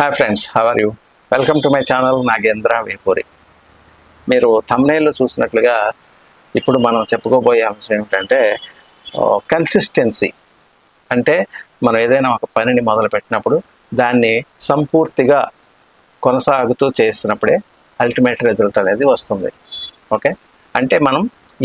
Hi friends how are you welcome to my channel Nagendra Vepuri మీరు thumbnail చూసినట్లుగా ఇప్పుడు మనం చెప్పుకోబోయే అంశం ఏమిటంటే కన్సిస్టెన్సీ అంటే మనం ఏదైనా ఒక పనిని మొదలు పెట్టినప్పుడు దాన్ని సంపూర్తిగా కొనసాగుతూ చేసినప్పుడే అల్టిమేట్ రిజల్ట్ అనేది వస్తుంది. ఓకే అంటే మనం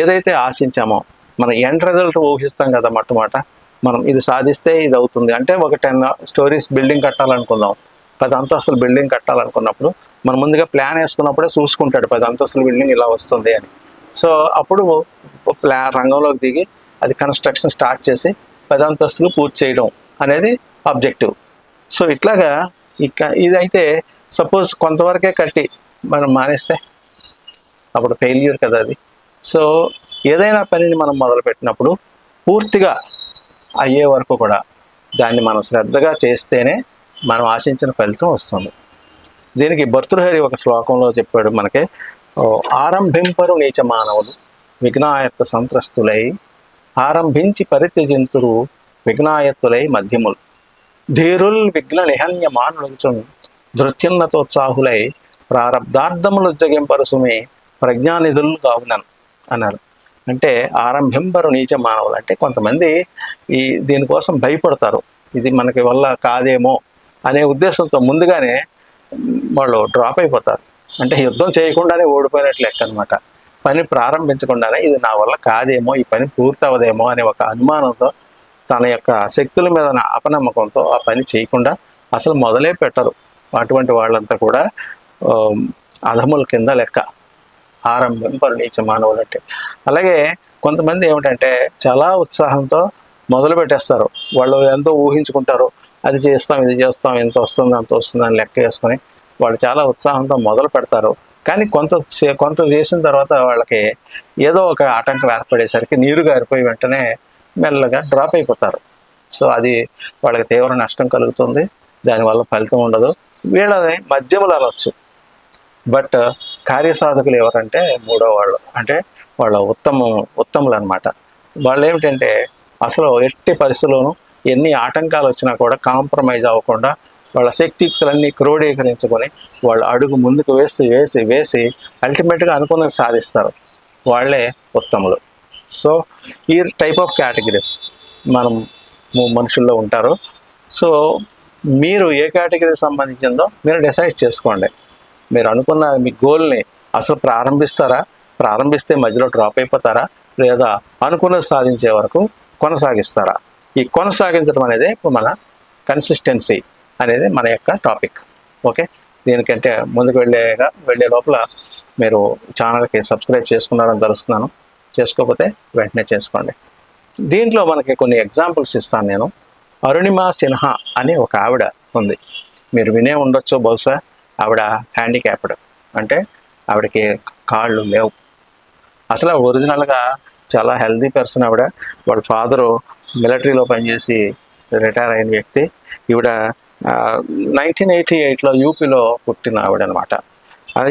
ఏదైతే ఆశించామో మనం ఎండ్ రిజల్ట్ ఊహిస్తాం కదా మొట్టమొదట మనం ఇది సాధిస్తే ఇది అవుతుంది. అంటే ఒక టెన్ స్టోరీస్ బిల్డింగ్ కట్టాలనుకుందాం. పది అంతస్తుల బిల్డింగ్ కట్టాలనుకున్నప్పుడు మనం ముందుగా ప్లాన్ వేసుకున్నప్పుడే చూసుకుంటాడు పది అంతస్తుల బిల్డింగ్ ఇలా వస్తుంది అని. సో అప్పుడు ప్లా రంగంలోకి దిగి అది కన్స్ట్రక్షన్ స్టార్ట్ చేసి పది అంతస్తులు పూర్తి చేయడం అనేది ఆబ్జెక్టివ్. సో ఇట్లాగా ఇక ఇదైతే సపోజ్ కొంతవరకే కట్టి మనం మానేస్తే అప్పుడు ఫెయిల్యూర్ కదా అది. సో ఏదైనా పనిని మనం మొదలుపెట్టినప్పుడు పూర్తిగా అయ్యే వరకు కూడా దాన్ని మనం శ్రద్ధగా చేస్తేనే మనం ఆశించిన ఫలితం వస్తుంది. దీనికి భర్తృహరి ఒక శ్లోకంలో చెప్పాడు మనకి ఆరంభింపరు నీచ మానవులు విఘ్నాయత్త సంత్రస్తులై ఆరంభించి పరిత్యజింతురు విఘ్నాయత్తులై మధ్యములు. ధీరుల్ విఘ్న నిహన్య మానులు ధృత్యున్నతోత్సాహులై ప్రారబ్ధార్థములు జగింపరుసుమే ప్రజ్ఞానిధులు కావునన్ అన్నారు. అంటే ఆరంభింపరు నీచ మానవులు అంటే కొంతమంది ఈ దీనికోసం భయపడతారు. ఇది మనకి వల్ల కాదేమో అనే ఉద్దేశంతో ముందుగానే వాళ్ళు డ్రాప్ అయిపోతారు. అంటే యుద్ధం చేయకుండానే ఓడిపోయినట్లు లెక్క అనమాట పని ప్రారంభించకుండానే ఇది నా వల్ల కాదేమో ఈ పని పూర్తవదేమో అనే ఒక అనుమానంతో తన యొక్క శక్తుల మీద అపనమ్మకంతో ఆ పని చేయకుండా అసలు మొదలే పెట్టరు. అటువంటి వాళ్ళంతా కూడా అధముల కింద లెక్క. ఆరంభం పరిణీచ మానవులు అంటే. అలాగే కొంతమంది ఏమిటంటే చాలా ఉత్సాహంతో మొదలు పెట్టేస్తారు. వాళ్ళు ఎంతో ఊహించుకుంటారు. అది చేస్తాం ఇది చేస్తాం ఇంత వస్తుంది అంత వస్తుంది అని లెక్క వేసుకొని వాళ్ళు చాలా ఉత్సాహంతో మొదలు పెడతారు. కానీ కొంత కొంత చేసిన తర్వాత వాళ్ళకి ఏదో ఒక ఆటంకం ఏర్పడేసరికి నీరు గారిపోయి వెంటనే మెల్లగా డ్రాప్ అయిపోతారు. సో అది వాళ్ళకి తీవ్ర నష్టం కలుగుతుంది. దానివల్ల ఫలితం ఉండదు. వీళ్ళని మధ్యములు అనొచ్చు. బట్ కార్యసాధకులు ఎవరంటే మూడో వాళ్ళు. అంటే వాళ్ళ ఉత్తమ ఉత్తములు అనమాట వాళ్ళు ఏమిటంటే అసలు ఎట్టి పరిస్థితుల్లోనూ ఎన్ని ఆటంకాలు వచ్చినా కూడా కాంప్రమైజ్ అవ్వకుండా వాళ్ళ శక్తియుక్తులన్నీ క్రోడీకరించుకొని వాళ్ళు అడుగు ముందుకు వేస్తూ వేసి వేసి అల్టిమేట్గా అనుకున్నది సాధిస్తారు. వాళ్ళే ఉత్తములు. సో ఈ టైప్ ఆఫ్ కేటగిరీస్ మనం మనుషుల్లో ఉంటారు. సో మీరు ఏ కేటగిరీకి సంబంధించిందో మీరు డిసైడ్ చేసుకోండి. మీరు అనుకున్న మీ గోల్ని అసలు ప్రారంభిస్తారా? ప్రారంభిస్తే మధ్యలో డ్రాప్ అయిపోతారా? లేదా అనుకున్నది సాధించే వరకు కొనసాగిస్తారా? ఈ కొనసాగించడం అనేది ఇప్పుడు మన కన్సిస్టెన్సీ అనేది మన యొక్క టాపిక్ ఓకే దీనికంటే ముందుకు వెళ్ళేగా వెళ్ళే లోపల మీరు ఛానల్కి సబ్స్క్రైబ్ చేసుకున్నారని తెలుస్తున్నాను. చేసుకోకపోతే వెంటనే చేసుకోండి. దీంట్లో మనకి కొన్ని ఎగ్జాంపుల్స్ ఇస్తాను నేను. అరుణిమ సిన్హా అనే ఒక ఆవిడ ఉంది. మీరు వినే ఉండొచ్చు బహుశా ఆవిడ హ్యాండిక్యాప్డ్ అంటే ఆవిడకి కాళ్ళు లేవు. అసలు ఒరిజినల్గా చాలా హెల్దీ పర్సన్ ఆవిడ. వాళ్ళ ఫాదరు మిలిటరీలో పనిచేసి రిటైర్ అయిన వ్యక్తి. ఈవిడ నైన్టీన్ ఎయిటీ ఎయిట్లో యూపీలో పుట్టిన ఆవిడ అనమాట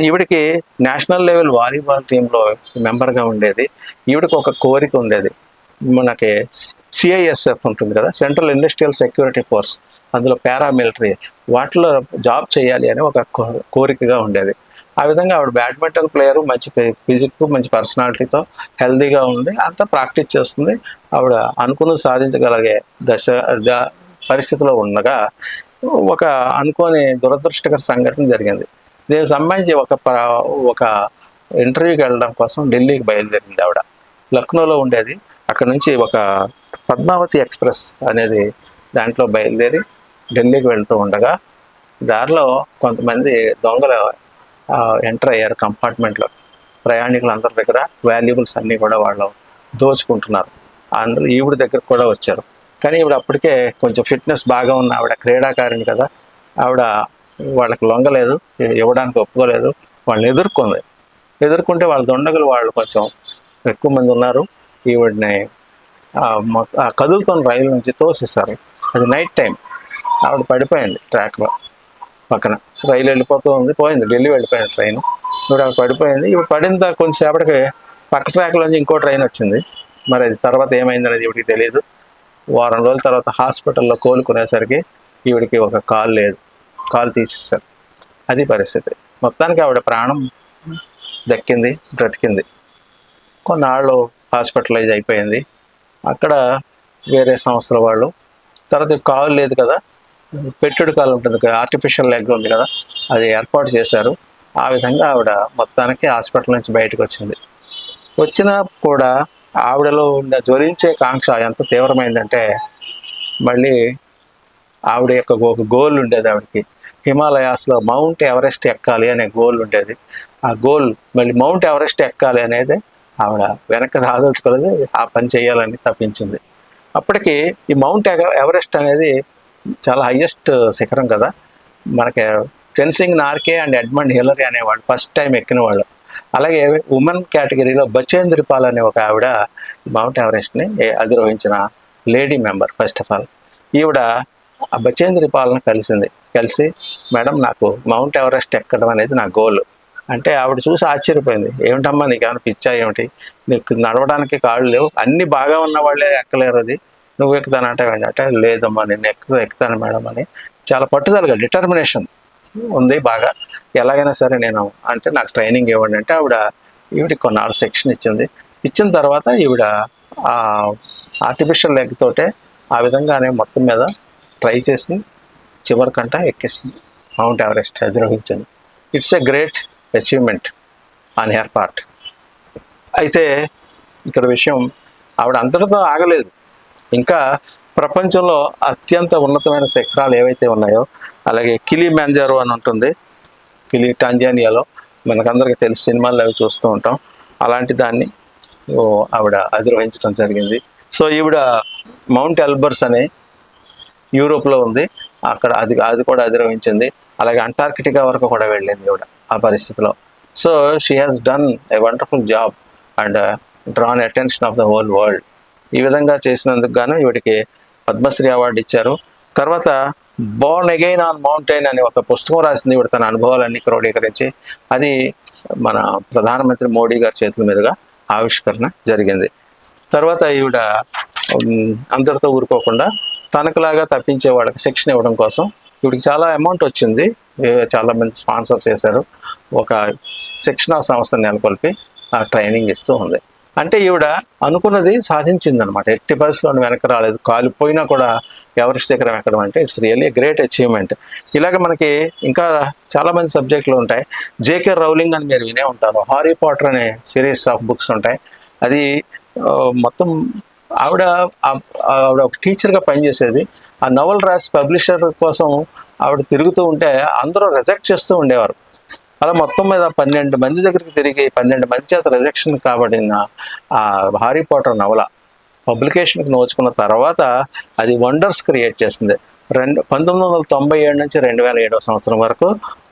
ఈవిడికి నేషనల్ లెవెల్ వాలీబాల్ టీంలో మెంబర్గా ఉండేది. ఈవిడికి ఒక కోరిక ఉండేది. మనకి సిఐఎస్ఎఫ్ ఉంటుంది కదా సెంట్రల్ ఇండస్ట్రియల్ సెక్యూరిటీ ఫోర్స్ అందులో పారామిలిటరీ వాటిలో జాబ్ చేయాలి అని ఒక కోరికగా ఉండేది. ఆ విధంగా ఆవిడ బ్యాడ్మింటన్ ప్లేయర్ మంచి ఫిజిక్ మంచి పర్సనాలిటీతో హెల్దీగా ఉంది. అంతా ప్రాక్టీస్ చేస్తుంది. ఆవిడ అనుకుని సాధించగలిగే దశ పరిస్థితిలో ఉండగా ఒక అనుకోని దురదృష్టకర సంఘటన జరిగింది. దీనికి సంబంధించి ఒక ప- ఒక ఇంటర్వ్యూకి వెళ్ళడం కోసం ఢిల్లీకి బయలుదేరింది ఆవిడ. లక్నోలో ఉండేది. అక్కడ నుంచి ఒక పద్మావతి ఎక్స్ప్రెస్ అనేది దాంట్లో బయలుదేరి ఢిల్లీకి వెళ్తూ ఉండగా దారిలో కొంతమంది దొంగలు ఎంటర్ అయ్యారు కంపార్ట్మెంట్లో ప్రయాణికులు అందరి దగ్గర వాల్యుబుల్స్ అన్నీ కూడా వాళ్ళు దోచుకుంటున్నారు. అందరూ ఈవిడ దగ్గరకు కూడా వచ్చారు. కానీ ఈవిడ అప్పటికే కొంచెం ఫిట్నెస్ బాగా ఉన్న ఆవిడ క్రీడాకారిణి కదా. ఆవిడ వాళ్ళకి లొంగలేదు ఇవ్వడానికి ఒప్పుకోలేదు వాళ్ళని ఎదుర్కొంది. ఎదుర్కొంటే వాళ్ళ దొండగలు వాళ్ళు కొంచెం ఎక్కువ మంది ఉన్నారు. ఈవిడిని ఆ ఆ కదులుతున్న రైలు నుంచి తోసేశారు. అది నైట్ టైం ఆవిడ పడిపోయింది ట్రాక్లో పక్కన. రైలు వెళ్ళిపోతూ ఉంది. పోయింది. ఢిల్లీ వెళ్ళిపోయింది ట్రైన్. ఇప్పుడు ఆవిడ పడిపోయింది. ఇప్పుడు పడిన తర్వాత కొంచెంసేపటికి పక్క ట్రాక్లోంచి ఇంకో ట్రైన్ వచ్చింది. మరి అది తర్వాత ఏమైంది అనేది ఇవిడికి తెలియదు వారం రోజుల తర్వాత హాస్పిటల్లో కోలుకునేసరికి ఈవిడికి ఒక కాల్ లేదు. కాలు తీసేస్తారు అది పరిస్థితి. మొత్తానికి ఆవిడ ప్రాణం దక్కింది బ్రతికింది. కొన్నాళ్ళు హాస్పిటలైజ్ అయిపోయింది. అక్కడ వేరే సంస్థల వాళ్ళు తర్వాత కాలు లేదు కదా పెట్టుడు కాలు ఉంటుంది కదా ఆర్టిఫిషియల్ లెగ్ ఉంది కదా అది ఏర్పాటు చేశారు. ఆ విధంగా ఆవిడ మొత్తానికి హాస్పిటల్ నుంచి బయటకు వచ్చింది. వచ్చినా కూడా ఆవిడలో ఉన్న జ్వలించే కాంక్ష ఎంత తీవ్రమైందంటే మళ్ళీ ఆవిడ యొక్క ఒక గోల్ ఉండేది ఆవిడకి. హిమాలయాస్లో మౌంట్ ఎవరెస్ట్ ఎక్కాలి అనే గోల్ ఉండేది. ఆ గోల్ మళ్ళీ మౌంట్ ఎవరెస్ట్ ఎక్కాలి అనేది ఆవిడ వెనక్కి రాదలుచుకోలేదు ఆ పని చేయాలని తప్పించింది. అప్పటికి ఈ మౌంట్ ఎవరెస్ట్ అనేది చాలా హయ్యెస్ట్ శిఖరం కదా. మనకి Tenzing Norgay and Edmund Hillary అనేవాళ్ళు ఫస్ట్ టైం ఎక్కిన వాళ్ళు. అలాగే ఉమెన్ కేటగిరీలో బచేంద్రి పాల్ అనే ఒక ఆవిడ మౌంట్ ఎవరెస్ట్ని అధిరోహించిన lady member first of all ఈవిడ ఆ బచేంద్రిపాల్ని కలిసింది. కలిసి మేడం నాకు మౌంట్ ఎవరెస్ట్ ఎక్కడం అనేది నా గోల్ అంటే ఆవిడ చూసి ఆశ్చర్యపోయింది. ఏమిటమ్మా నీకు ఏమైనా పిచ్చా ఏమిటి? నీకు నడవడానికి కాళ్ళు లేవు. అన్ని బాగా ఉన్న వాళ్ళే ఎక్కలేరు అది. నువ్వు ఎక్కుతాను అంటే లేదమ్మా నేను ఎక్కుతా ఎక్కుతాను మేడం అని. చాలా పట్టుదలగా డిటర్మినేషన్ ఉంది బాగా. ఎలాగైనా సరే నేను అంటే నాకు ట్రైనింగ్ ఇవ్వండి అంటే ఆవిడ ఈవిడికి కొన్నాళ్ళు సెక్షన్ ఇచ్చింది. ఇచ్చిన తర్వాత ఈవిడ ఆ ఆర్టిఫిషియల్ లెగ్ తోటే ఆ విధంగానే మొత్తం మీద ట్రై చేసి చివరికంట ఎక్కిస్తుంది mount Everest అధిరోహించింది. It's a great achievement on her part అయితే ఇక్కడ విషయం ఆవిడ అంతటితో ఆగలేదు. ఇంకా ప్రపంచంలో అత్యంత ఉన్నతమైన శిఖరాలు ఏవైతే ఉన్నాయో అలాగే కిలి మ్యాంజారో అని ఉంటుంది. కిలి టాంజానియాలో మనకందరికీ తెలిసి సినిమాల్లో అవి చూస్తూ ఉంటాం. అలాంటి దాన్ని ఆవిడ అధిరోహించడం జరిగింది. సో ఈవిడ మౌంట్ ఎల్బర్స్ అనే యూరోప్లో ఉంది. అక్కడ అది అది కూడా అధిరోహించింది. అలాగే అంటార్కిటికా వరకు కూడా వెళ్ళింది ఈవిడ ఆ పరిస్థితిలో. So she has done a wonderful job and drawn attention of the whole world ఈ విధంగా చేసినందుకు గాను ఈవిడికి పద్మశ్రీ అవార్డు ఇచ్చారు. తర్వాత బోర్న్ అగైన్ ఆన్ మౌంటైన్ అనే ఒక పుస్తకం రాసింది ఇవి తన అనుభవాలన్నీ క్రోడీకరించి. అది మన ప్రధానమంత్రి మోడీ గారి చేతుల మీదుగా ఆవిష్కరణ జరిగింది. తర్వాత ఈవిడ అందరితో ఊరుకోకుండా తనకులాగా తప్పించే వాళ్ళకి శిక్షణ ఇవ్వడం కోసం ఈవిడికి చాలా అమౌంట్ వచ్చింది. చాలా మంది స్పాన్సర్ చేశారు. ఒక శిక్షణా సంస్థ నెలకొల్పి ఆ ట్రైనింగ్ ఇస్తూ ఉంది. అంటే ఈవిడ అనుకున్నది సాధించింది అనమాట ఎట్టి పరిస్థితుల్లో వెనక రాలేదు. కాలిపోయినా కూడా ఎవరెస్ట్ దగ్గర ఎక్కడం అంటే ఇట్స్ రియల్లీ గ్రేట్ అచీవ్మెంట్. ఇలాగ మనకి ఇంకా చాలా మంది సబ్జెక్టులు ఉంటాయి. జేకే రౌలింగ్ అని మీరు వినే ఉంటారు. హారీ పాటర్ అనే సిరీస్ ఆఫ్ బుక్స్ ఉంటాయి. అది మొత్తం ఆవిడ ఆవిడ ఒక టీచర్గా పనిచేసేది. ఆ నవల్ రాసి పబ్లిషర్ కోసం ఆవిడ తిరుగుతూ ఉంటే అందరూ రిజెక్ట్ చేస్తూ ఉండేవారు. అలా మొత్తం మీద పన్నెండు మంది దగ్గరికి తిరిగి పన్నెండు మంది చేత రిజెక్షన్ కాబడిన ఆ హారీ పోటర్ నవల పబ్లికేషన్కి నోచుకున్న తర్వాత అది వండర్స్ క్రియేట్ చేసింది. రెండు పంతొమ్మిది వందల తొంభై ఏడు నుంచి రెండు వేల ఏడవ సంవత్సరం వరకు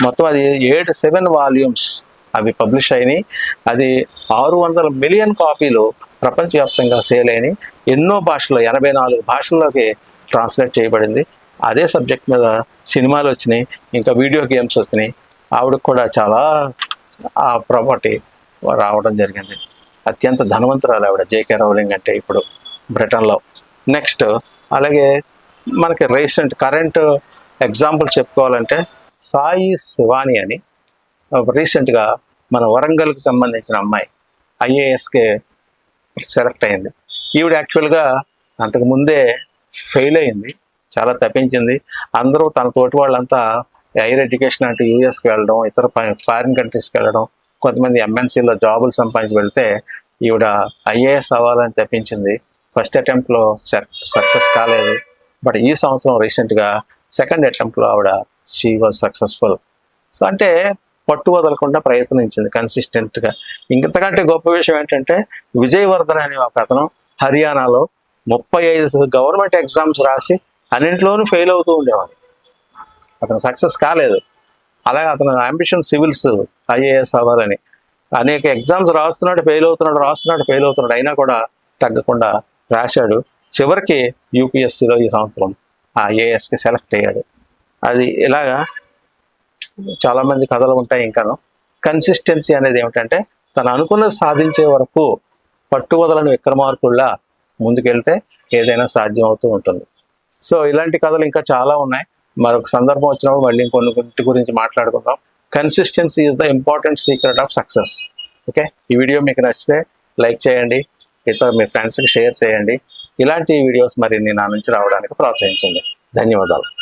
మొత్తం అది ఏడు సెవెన్ వాల్యూమ్స్ అవి పబ్లిష్ అయినాయి. అది ఆరు వందల మిలియన్ కాపీలు ప్రపంచవ్యాప్తంగా సేల్ అయినాయి. ఎన్నో భాషల్లో ఎనభై నాలుగు భాషల్లోకి ట్రాన్స్లేట్ చేయబడింది. అదే సబ్జెక్ట్ మీద సినిమాలు వచ్చినాయి ఇంకా వీడియో గేమ్స్ వచ్చినాయి. ఆవిడకు కూడా చాలా ఆ ప్రాపర్టీ రావడం జరిగింది. అత్యంత ధనవంతురాలు ఆవిడ. జేకే రౌలింగ్ అంటే ఇప్పుడు బ్రిటన్లో. నెక్స్ట్ అలాగే మనకి రీసెంట్ కరెంట్ ఎగ్జాంపుల్ చెప్పుకోవాలంటే సాయి శివాని అని రీసెంట్గా మన వరంగల్కి సంబంధించిన అమ్మాయి ఐఏఎస్కే సెలెక్ట్ అయింది. ఈవిడ యాక్చువల్గా అంతకు ముందే ఫెయిల్ అయింది. చాలా తప్పించింది. అందరూ తన తోటి వాళ్ళంతా హైయర్ ఎడ్యుకేషన్ అంటే యూఎస్కి వెళ్ళడం ఇతర ఫారిన్ కంట్రీస్కి వెళ్ళడం కొంతమంది ఎంఎన్సీలో జాబులు సంపాదించి వెళ్తే ఈవిడ ఐఏఎస్ అవ్వాలని తెప్పించింది. ఫస్ట్ అటెంప్ట్లో సక్సెస్ కాలేదు. బట్ ఈ సంవత్సరం రీసెంట్గా సెకండ్ అటెంప్ట్లో ఆవిడ షీ వాజ్ సక్సెస్ఫుల్. సో అంటే పట్టు వదలకుండా ప్రయత్నించింది కన్సిస్టెంట్గా ఇంతకంటే గొప్ప విషయం ఏంటంటే విజయవర్ధన్ అనే ఒక అతను హర్యానాలో ముప్పై ఐదు గవర్నమెంట్ ఎగ్జామ్స్ రాసి అన్నింటిలోనూ ఫెయిల్ అవుతూ ఉండేవాడు. అతను సక్సెస్ కాలేదు. అలాగే అతను అంబిషన్ సివిల్స్ ఐఏఎస్ అవ్వాలని. అనేక ఎగ్జామ్స్ రాస్తున్నాడు ఫెయిల్ అవుతున్నాడు రాస్తున్నాడు ఫెయిల్ అవుతున్నాడు. అయినా కూడా తగ్గకుండా రాశాడు. చివరికి యూపీఎస్సీలో ఈ సంవత్సరం ఆ ఏఎస్కి సెలెక్ట్ అయ్యాడు. అది ఇలాగా చాలామంది కథలు ఉంటాయి ఇంకాను. కన్సిస్టెన్సీ అనేది ఏమిటంటే తను అనుకున్నది సాధించే వరకు పట్టువదలని విక్రమార్కుల్లా ముందుకెళ్తే ఏదైనా సాధ్యం అవుతూ ఉంటుంది. సో ఇలాంటి కథలు ఇంకా చాలా ఉన్నాయి. మరొక సందర్భం వచ్చినప్పుడు మళ్ళీ ఇంకొన్ని గురించి మాట్లాడుకుందాం. Consistency is the important secret of success okay ఈ వీడియో మీకు నచ్చితే లైక్ చేయండి. ఇతర మీ ఫ్రెండ్స్కి షేర్ చేయండి. ఇలాంటి వీడియోస్ మరిన్ని నా నుంచి రావడానికి ప్రోత్సహించండి. ధన్యవాదాలు.